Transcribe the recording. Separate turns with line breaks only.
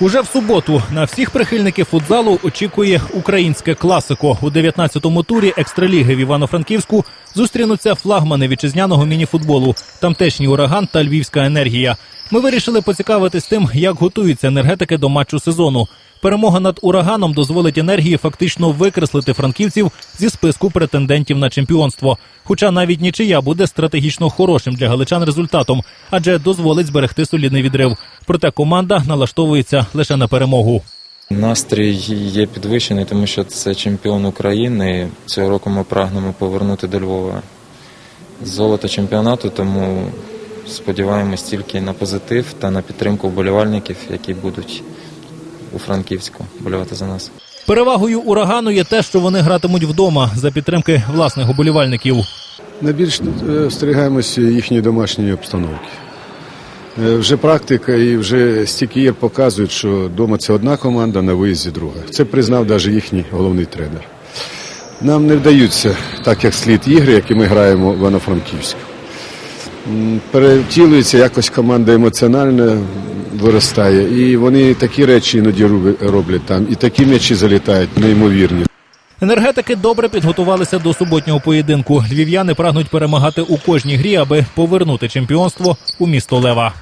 Уже в суботу на всіх прихильників футзалу очікує українське класико. У 19-му турі екстраліги в Івано-Франківську зустрінуться флагмани вітчизняного мініфутболу, тамтешній ураган та львівська енергія. Ми вирішили поцікавитись тим, як готуються енергетики до матчу сезону. Перемога над ураганом дозволить енергії фактично викреслити франківців зі списку претендентів на чемпіонство. Хоча навіть нічия буде стратегічно хорошим для галичан результатом, адже дозволить зберегти солідний відрив. Проте команда налаштовується лише на перемогу.
Настрій є підвищений, тому що це чемпіон України. Цього року ми прагнемо повернути до Львова золото чемпіонату, тому сподіваємось тільки на позитив та на підтримку вболівальників, які будуть у Франківську болювати за нас.
Перевагою урагану є те, що вони гратимуть вдома за підтримки власних уболівальників.
Найбільш е, встерігаємося їхньої домашньої обстановки. Е, Вже практика і вже стільки ігор показують, що вдома це одна команда, на виїзді друга. Це признав навіть їхній головний тренер. Нам не вдаються так, як слід ігри, які ми граємо в Івано-Франківську. Перевтілюється якось команда емоціонально виростає, і вони такі речі іноді роблять там, і такі м'ячі залітають неймовірні.
Енергетики добре підготувалися до суботнього поєдинку. Львів'яни прагнуть перемагати у кожній грі, аби повернути чемпіонство у місто Лева.